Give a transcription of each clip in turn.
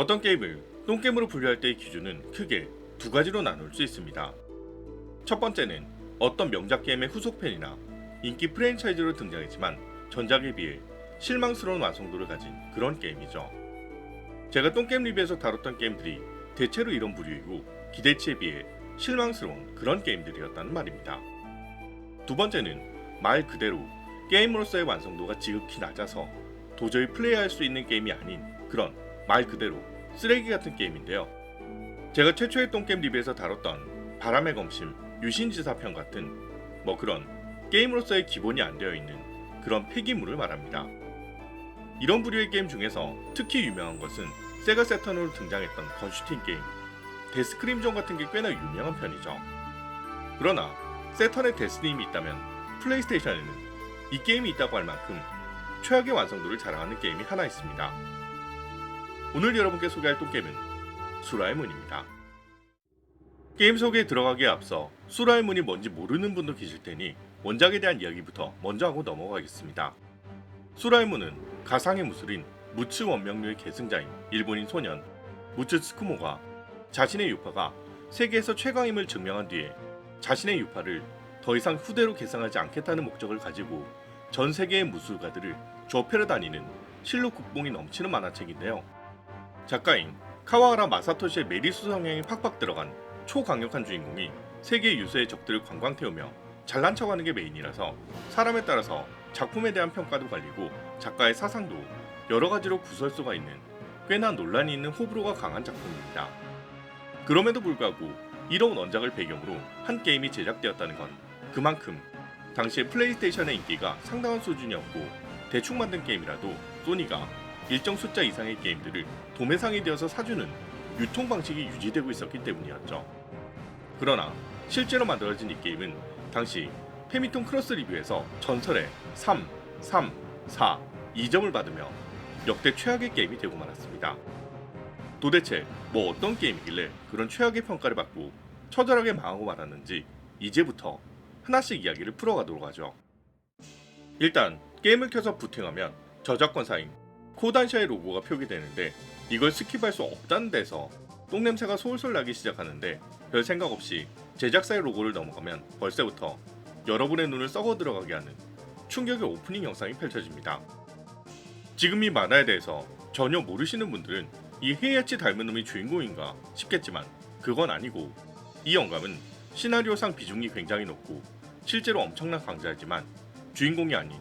어떤 게임을 똥게임으로 분류할 때의 기준은 크게 두 가지로 나눌 수 있습니다. 첫 번째는 어떤 명작 게임의 후속편이나 인기 프랜차이즈로 등장했지만 전작에 비해 실망스러운 완성도를 가진 그런 게임이죠. 제가 똥게임 리뷰에서 다뤘던 게임들이 대체로 이런 부류이고 기대치에 비해 실망스러운 그런 게임들이었다는 말입니다. 두 번째는 말 그대로 게임으로서의 완성도가 지극히 낮아서 도저히 플레이할 수 있는 게임이 아닌 그런 말 그대로 쓰레기 같은 게임인데요. 제가 최초의 똥게임 리뷰에서 다뤘던 바람의 검심, 유신지사편 같은 뭐 그런 게임으로서의 기본이 안 되어 있는 그런 폐기물을 말합니다. 이런 부류의 게임 중에서 특히 유명한 것은 세가 세턴으로 등장했던 건슈팅 게임, 데스크림존 같은 게 꽤나 유명한 편이죠. 그러나 세턴에 데스님이 있다면 플레이스테이션에는 이 게임이 있다고 할 만큼 최악의 완성도를 자랑하는 게임이 하나 있습니다. 오늘 여러분께 소개할 똥게임은 수라의 문입니다. 게임 소개에 들어가기에 앞서 수라의 문이 뭔지 모르는 분도 계실 테니 원작에 대한 이야기부터 먼저 하고 넘어가겠습니다. 수라의 문은 가상의 무술인 무츠 원명류의 계승자인 일본인 소년 무츠 스쿠모가 자신의 유파가 세계에서 최강임을 증명한 뒤에 자신의 유파를 더 이상 후대로 계승하지 않겠다는 목적을 가지고 전 세계의 무술가들을 좁혀려 다니는 실로 국뽕이 넘치는 만화책인데요. 작가인 카와하라 마사토시의 메리수 성향이 팍팍 들어간 초강력한 주인공이 세계 유수의 적들을 관광 태우며 잘난 척하는 게 메인이라서 사람에 따라서 작품에 대한 평가도 갈리고 작가의 사상도 여러 가지로 구설 수가 있는 꽤나 논란이 있는 호불호가 강한 작품입니다. 그럼에도 불구하고 이런 원작을 배경으로 한 게임이 제작되었다는 건 그만큼 당시에 플레이스테이션의 인기가 상당한 수준이었고 대충 만든 게임이라도 소니가 일정 숫자 이상의 게임들을 도매상이 되어서 사주는 유통 방식이 유지되고 있었기 때문이었죠. 그러나 실제로 만들어진 이 게임은 당시 페미통 크로스 리뷰에서 전설의 3, 3, 4, 2점을 받으며 역대 최악의 게임이 되고 말았습니다. 도대체 뭐 어떤 게임이길래 그런 최악의 평가를 받고 처절하게 망하고 말았는지 이제부터 하나씩 이야기를 풀어가도록 하죠. 일단 게임을 켜서 부팅하면 저작권사인 코단샤의 로고가 표기되는데 이걸 스킵할 수 없다는 데서 똥냄새가 솔솔 나기 시작하는데 별 생각 없이 제작사의 로고를 넘어가면 벌써부터 여러분의 눈을 썩어 들어가게 하는 충격의 오프닝 영상이 펼쳐집니다. 지금 이 만화에 대해서 전혀 모르시는 분들은 이 헤이아치 닮은 놈이 주인공인가 싶겠지만 그건 아니고 이 영감은 시나리오상 비중이 굉장히 높고 실제로 엄청난 강자이지만 주인공이 아닌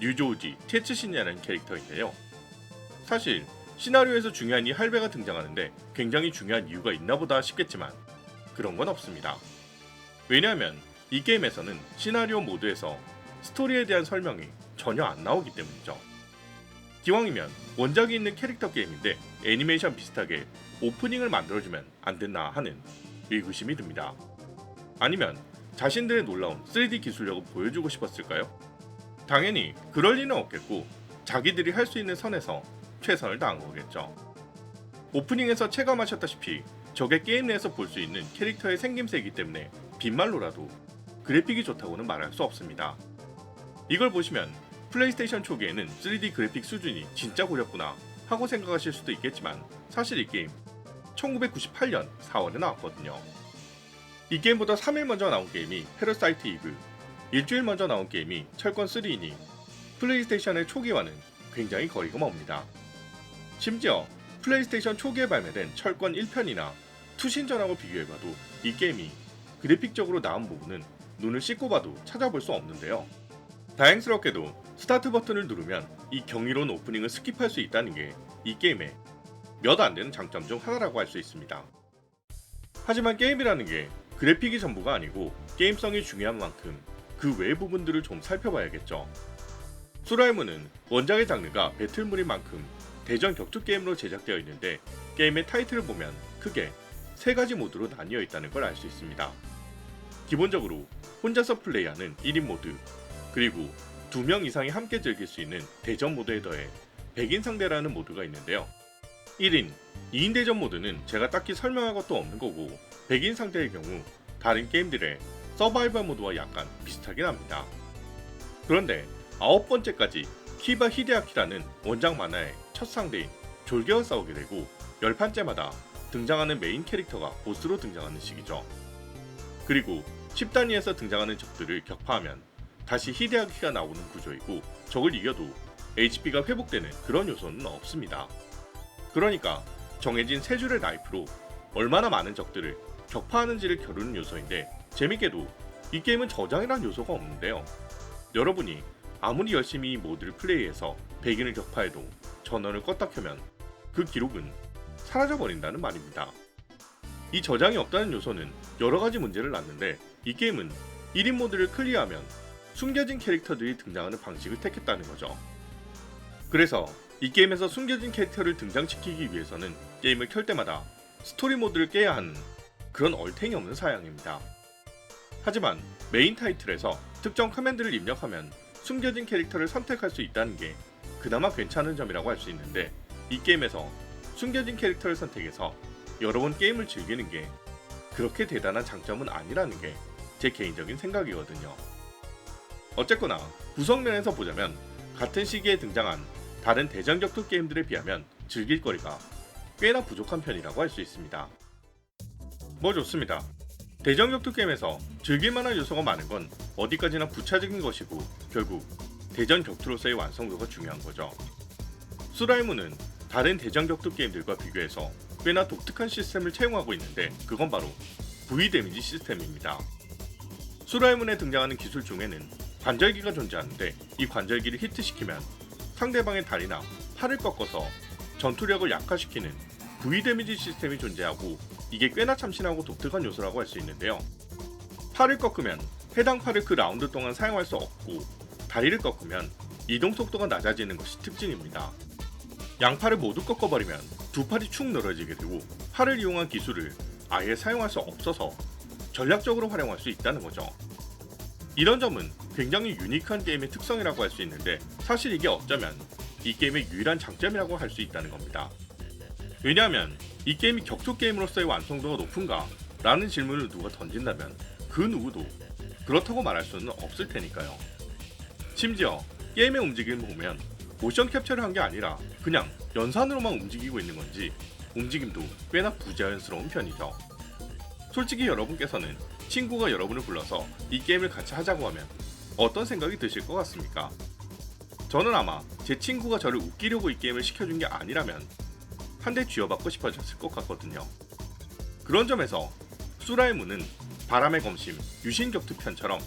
뉴조우지 테츠신이라는 캐릭터인데요. 사실 시나리오에서 중요한 이 할배가 등장하는데 굉장히 중요한 이유가 있나 보다 싶겠지만 그런 건 없습니다. 왜냐하면 이 게임에서는 시나리오 모드에서 스토리에 대한 설명이 전혀 안 나오기 때문이죠. 기왕이면 원작이 있는 캐릭터 게임인데 애니메이션 비슷하게 오프닝을 만들어주면 안 됐나 하는 의구심이 듭니다. 아니면 자신들의 놀라운 3D 기술력을 보여주고 싶었을까요? 당연히 그럴 리는 없겠고 자기들이 할 수 있는 선에서 최선을 다한 거겠죠. 오프닝에서 체감하셨다시피 적의 게임 내에서 볼 수 있는 캐릭터의 생김새이기 때문에 빈말로라도 그래픽이 좋다고는 말할 수 없습니다. 이걸 보시면 플레이스테이션 초기에는 3D 그래픽 수준이 진짜 고렸구나 하고 생각하실 수도 있겠지만 사실 이 게임 1998년 4월에 나왔거든요. 이 게임보다 3일 먼저 나온 게임이 페러사이트 이브, 일주일 먼저 나온 게임이 철권 3이니 플레이스테이션의 초기와는 굉장히 거리가 멉니다. 심지어 플레이스테이션 초기에 발매된 철권 1편이나 투신전하고 비교해봐도 이 게임이 그래픽적으로 나은 부분은 눈을 씻고 봐도 찾아볼 수 없는데요. 다행스럽게도 스타트 버튼을 누르면 이 경이로운 오프닝을 스킵할 수 있다는 게 이 게임의 몇 안 되는 장점 중 하나라고 할 수 있습니다. 하지만 게임이라는 게 그래픽이 전부가 아니고 게임성이 중요한 만큼 그 외 부분들을 좀 살펴봐야겠죠. 수라이문은 원작의 장르가 배틀물인 만큼 대전 격투 게임으로 제작되어 있는데 게임의 타이틀을 보면 크게 세 가지 모드로 나뉘어 있다는 걸 알 수 있습니다. 기본적으로 혼자서 플레이하는 1인 모드, 그리고 두명 이상이 함께 즐길 수 있는 대전 모드에 더해 100인 상대라는 모드가 있는데요. 1인, 2인 대전 모드는 제가 딱히 설명할 것도 없는 거고 100인 상대의 경우 다른 게임들의 서바이벌 모드와 약간 비슷하긴 합니다. 그런데 아홉 번째까지 키바 히데아키라는 원작 만화의 첫 상대인 졸개와 싸우게 되고 열 판째마다 등장하는 메인 캐릭터가 보스로 등장하는 시기죠. 그리고 10단위에서 등장하는 적들을 격파하면 다시 히데아키가 나오는 구조이고 적을 이겨도 HP가 회복되는 그런 요소는 없습니다. 그러니까 정해진 세 줄의 라이프로 얼마나 많은 적들을 격파하는지를 겨루는 요소인데 재밌게도 이 게임은 저장이란 요소가 없는데요. 여러분이 아무리 열심히 이 모드를 플레이해서 백인을 격파해도 전원을 껐다 켜면 그 기록은 사라져 버린다는 말입니다. 이 저장이 없다는 요소는 여러 가지 문제를 낳는데 이 게임은 1인 모드를 클리어하면 숨겨진 캐릭터들이 등장하는 방식을 택했다는 거죠. 그래서 이 게임에서 숨겨진 캐릭터를 등장시키기 위해서는 게임을 켤 때마다 스토리 모드를 깨야 하는 그런 얼탱이 없는 사양입니다. 하지만 메인 타이틀에서 특정 커맨드를 입력하면 숨겨진 캐릭터를 선택할 수 있다는 게 그나마 괜찮은 점이라고 할 수 있는데 이 게임에서 숨겨진 캐릭터를 선택해서 여러 번 게임을 즐기는 게 그렇게 대단한 장점은 아니라는 게 제 개인적인 생각이거든요. 어쨌거나 구성면에서 보자면 같은 시기에 등장한 다른 대전 격투 게임들에 비하면 즐길 거리가 꽤나 부족한 편이라고 할 수 있습니다. 뭐 좋습니다. 대전 격투 게임에서 즐길 만한 요소가 많은 건 어디까지나 부차적인 것이고 결국 대전 격투로서의 완성도가 중요한 거죠. 수라이무는 다른 대전 격투 게임들과 비교해서 꽤나 독특한 시스템을 채용하고 있는데 그건 바로 V 데미지 시스템입니다. 수라이문에 등장하는 기술 중에는 관절기가 존재하는데 이 관절기를 히트시키면 상대방의 다리나 팔을 꺾어서 전투력을 약화시키는 V 데미지 시스템이 존재하고 이게 꽤나 참신하고 독특한 요소라고 할 수 있는데요. 팔을 꺾으면 해당 팔을 그 라운드 동안 사용할 수 없고 다리를 꺾으면 이동 속도가 낮아지는 것이 특징입니다. 양팔을 모두 꺾어버리면 두 팔이 축 늘어지게 되고 팔을 이용한 기술을 아예 사용할 수 없어서 전략적으로 활용할 수 있다는 거죠. 이런 점은 굉장히 유니크한 게임의 특성이라고 할 수 있는데 사실 이게 어쩌면 이 게임의 유일한 장점이라고 할 수 있다는 겁니다. 왜냐하면 이 게임이 격투 게임으로서의 완성도가 높은가? 라는 질문을 누가 던진다면 그 누구도 그렇다고 말할 수는 없을 테니까요. 심지어 게임의 움직임을 보면 모션 캡처를 한 게 아니라 그냥 연산으로만 움직이고 있는 건지 움직임도 꽤나 부자연스러운 편이죠. 솔직히 여러분께서는 친구가 여러분을 불러서 이 게임을 같이 하자고 하면 어떤 생각이 드실 것 같습니까? 저는 아마 제 친구가 저를 웃기려고 이 게임을 시켜준 게 아니라면 한 대 쥐어받고 싶어졌을 것 같거든요. 그런 점에서 수라이무는 바람의 검심, 유신 격투 편처럼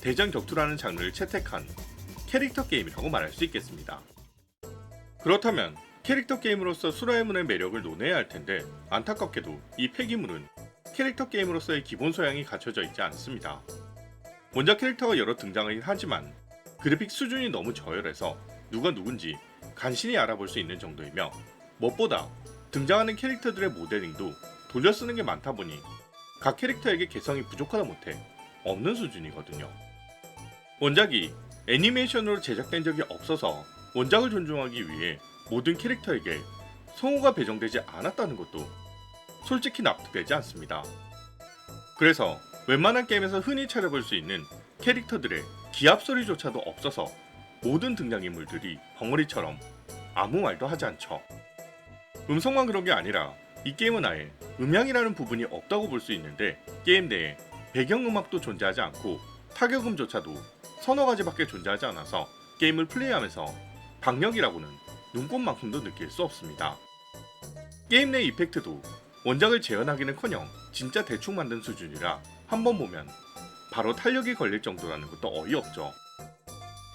대전 격투라는 장르를 채택한 캐릭터 게임이라고 말할 수 있겠습니다. 그렇다면 캐릭터 게임으로서 수라이문의 매력을 논해야 할 텐데 안타깝게도 이 폐기물은 캐릭터 게임으로서의 기본 소양이 갖춰져 있지 않습니다. 원작 캐릭터가 여러 등장하긴 하지만 그래픽 수준이 너무 저열해서 누가 누군지 간신히 알아볼 수 있는 정도이며 무엇보다 등장하는 캐릭터들의 모델링도 돌려 쓰는 게 많다 보니 각 캐릭터에게 개성이 부족하다 못해 없는 수준이거든요. 원작이 애니메이션으로 제작된 적이 없어서 원작을 존중하기 위해 모든 캐릭터에게 성우가 배정되지 않았다는 것도 솔직히 납득되지 않습니다. 그래서 웬만한 게임에서 흔히 찾아볼 수 있는 캐릭터들의 기합 소리조차도 없어서 모든 등장인물들이 벙어리처럼 아무 말도 하지 않죠. 음성만 그런 게 아니라 이 게임은 아예 음향이라는 부분이 없다고 볼 수 있는데 게임 내에 배경음악도 존재하지 않고 타격음조차도 서너 가지밖에 존재하지 않아서 게임을 플레이하면서 박력이라고는 눈꽃만큼도 느낄 수 없습니다. 게임 내 이펙트도 원작을 재현하기는커녕 진짜 대충 만든 수준이라 한번 보면 바로 탄력이 걸릴 정도라는 것도 어이없죠.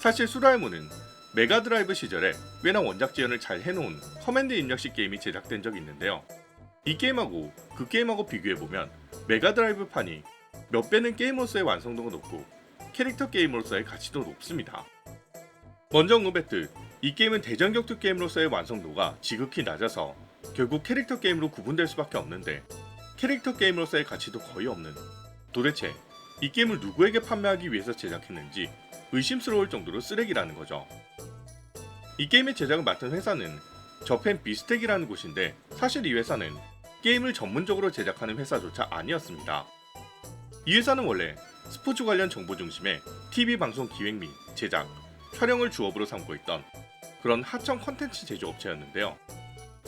사실 수라이모는 메가드라이브 시절에 꽤나 원작 지원을 잘 해놓은 커맨드 입력식 게임이 제작된 적이 있는데요. 이 게임하고 그 게임하고 비교해보면 메가드라이브 판이 몇 배는 게임으로서의 완성도가 높고 캐릭터 게임으로서의 가치도 높습니다. 먼저 언급했듯 이 게임은 대전 격투 게임으로서의 완성도가 지극히 낮아서 결국 캐릭터 게임으로 구분될 수밖에 없는데 캐릭터 게임으로서의 가치도 거의 없는 도대체 이 게임을 누구에게 판매하기 위해서 제작했는지 의심스러울 정도로 쓰레기라는 거죠. 이 게임의 제작을 맡은 회사는 저펜 비스텍이라는 곳인데 사실 이 회사는 게임을 전문적으로 제작하는 회사조차 아니었습니다. 이 회사는 원래 스포츠 관련 정보 중심의 TV 방송 기획 및 제작, 촬영을 주업으로 삼고 있던 그런 하청 컨텐츠 제조업체였는데요.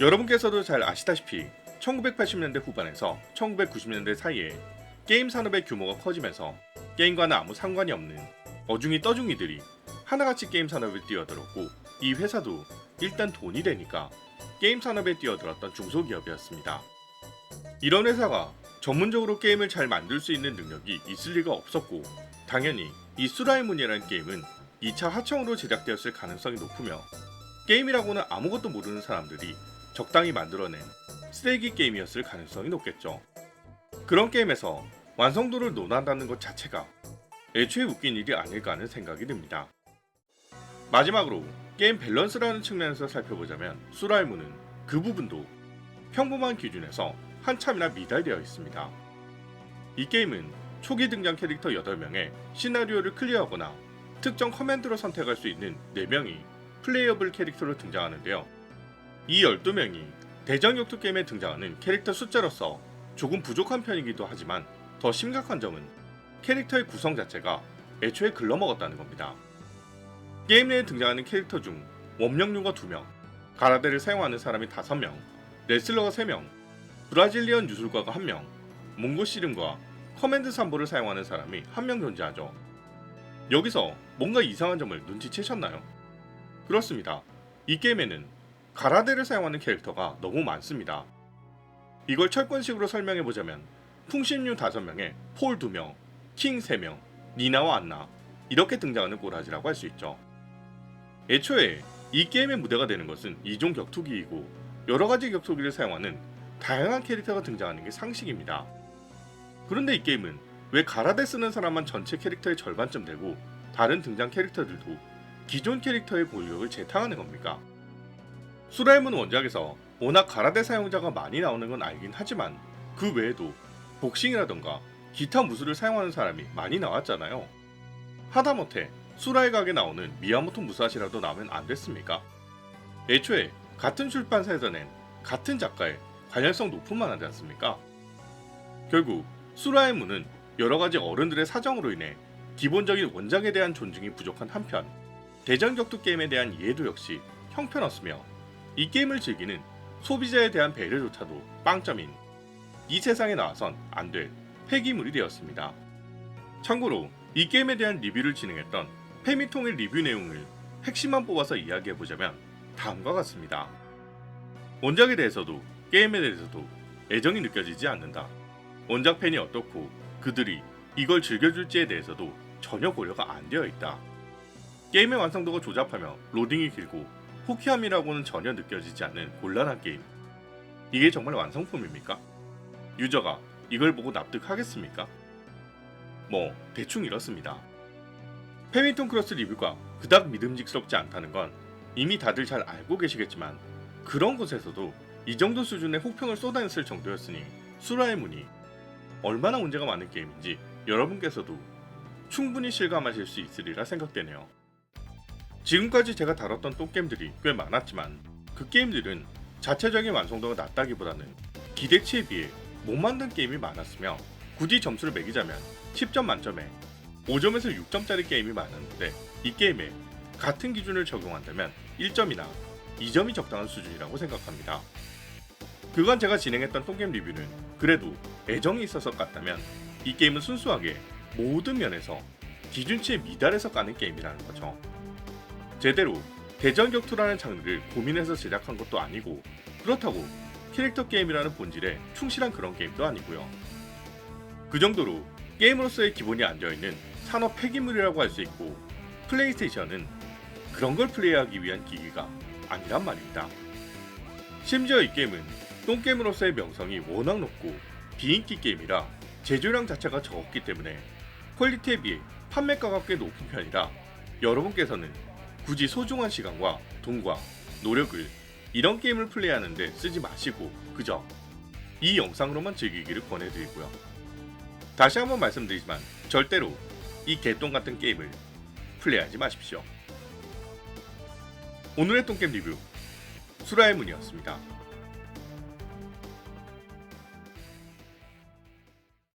여러분께서도 잘 아시다시피 1980년대 후반에서 1990년대 사이에 게임 산업의 규모가 커지면서 게임과는 아무 상관이 없는 어중이 떠중이들이 하나같이 게임 산업에 뛰어들었고 이 회사도 일단 돈이 되니까 게임 산업에 뛰어들었던 중소기업이었습니다. 이런 회사가 전문적으로 게임을 잘 만들 수 있는 능력이 있을 리가 없었고 당연히 이 수라이문이라는 게임은 2차 하청으로 제작되었을 가능성이 높으며 게임이라고는 아무것도 모르는 사람들이 적당히 만들어낸 쓰레기 게임이었을 가능성이 높겠죠. 그런 게임에서 완성도를 논한다는 것 자체가 애초에 웃긴 일이 아닐까 하는 생각이 듭니다. 마지막으로 게임 밸런스라는 측면에서 살펴보자면 수라이문은 그 부분도 평범한 기준에서 한참이나 미달되어 있습니다. 이 게임은 초기 등장 캐릭터 8명의 시나리오를 클리어하거나 특정 커맨드로 선택할 수 있는 4명이 플레이어블 캐릭터로 등장하는데요. 이 12명이 대전 격투 게임에 등장하는 캐릭터 숫자로서 조금 부족한 편이기도 하지만 더 심각한 점은 캐릭터의 구성 자체가 애초에 글러먹었다는 겁니다. 게임 내에 등장하는 캐릭터 중 원명류가 2명, 가라데를 사용하는 사람이 5명, 레슬러가 3명, 브라질리언 유술가가 1명, 몽고 씨름과 커맨드 삼보를 사용하는 사람이 1명 존재하죠. 여기서 뭔가 이상한 점을 눈치채셨나요? 그렇습니다. 이 게임에는 가라데를 사용하는 캐릭터가 너무 많습니다. 이걸 철권식으로 설명해보자면 풍신류 5명에 폴 2명, 킹 3명, 니나와 안나 이렇게 등장하는 꼬라지라고 할 수 있죠. 애초에 이 게임의 무대가 되는 것은 이종 격투기이고 여러 가지 격투기를 사용하는 다양한 캐릭터가 등장하는 게 상식입니다. 그런데 이 게임은 왜 가라데 쓰는 사람만 전체 캐릭터의 절반쯤 되고 다른 등장 캐릭터들도 기존 캐릭터의 본력을 재탕하는 겁니까? 수라이문 원작에서 워낙 가라데 사용자가 많이 나오는 건 알긴 하지만 그 외에도 복싱이라던가 기타 무술을 사용하는 사람이 많이 나왔잖아요. 하다못해 수라의 각에 나오는 미야모토 무사시라도 나오면 안 됐습니까? 애초에 같은 출판사에서 낸 같은 작가의 관련성 높은 만하지 않습니까? 결국 수라의 문은 여러 가지 어른들의 사정으로 인해 기본적인 원작에 대한 존중이 부족한 한편 대전 격투 게임에 대한 이해도 역시 형편없으며 이 게임을 즐기는 소비자에 대한 배려조차도 빵점인 이 세상에 나와선 안 될 폐기물이 되었습니다. 참고로 이 게임에 대한 리뷰를 진행했던 페미통의 리뷰 내용을 핵심만 뽑아서 이야기해보자면 다음과 같습니다. 원작에 대해서도 게임에 대해서도 애정이 느껴지지 않는다. 원작 팬이 어떻고 그들이 이걸 즐겨줄지에 대해서도 전혀 고려가 안 되어 있다. 게임의 완성도가 조잡하며 로딩이 길고 호키함이라고는 전혀 느껴지지 않는 곤란한 게임. 이게 정말 완성품입니까? 유저가 이걸 보고 납득하겠습니까? 뭐 대충 이렇습니다. 페미톤 크로스 리뷰가 그닥 믿음직스럽지 않다는 건 이미 다들 잘 알고 계시겠지만 그런 곳에서도 이 정도 수준의 혹평을 쏟아냈을 정도였으니 수라의 문이 얼마나 문제가 많은 게임인지 여러분께서도 충분히 실감하실 수 있으리라 생각되네요. 지금까지 제가 다뤘던 똥게임들이 꽤 많았지만 그 게임들은 자체적인 완성도가 낮다기보다는 기대치에 비해 못 만든 게임이 많았으며 굳이 점수를 매기자면 10점 만점에 5점에서 6점짜리 게임이 많았는데 이 게임에 같은 기준을 적용한다면 1점이나 2점이 적당한 수준이라고 생각합니다. 그간 제가 진행했던 똥게임 리뷰는 그래도 애정이 있어서 깠다면 이 게임은 순수하게 모든 면에서 기준치에 미달해서 까는 게임이라는 거죠. 제대로 대전 격투라는 장르를 고민해서 제작한 것도 아니고 그렇다고 캐릭터 게임이라는 본질에 충실한 그런 게임도 아니고요. 그 정도로 게임으로서의 기본이 안져있는 산업 폐기물이라고 할 수 있고 플레이스테이션은 그런 걸 플레이하기 위한 기기가 아니란 말입니다. 심지어 이 게임은 똥게임으로서의 명성이 워낙 높고 비인기 게임이라 제조량 자체가 적었기 때문에 퀄리티에 비해 판매가가 꽤 높은 편이라 여러분께서는 굳이 소중한 시간과 돈과 노력을 이런 게임을 플레이하는데 쓰지 마시고 그저 이 영상으로만 즐기기를 권해드리고요. 다시 한번 말씀드리지만 절대로 이 개똥 같은 게임을 플레이하지 마십시오. 오늘의 똥게임 리뷰 수라의 문이었습니다.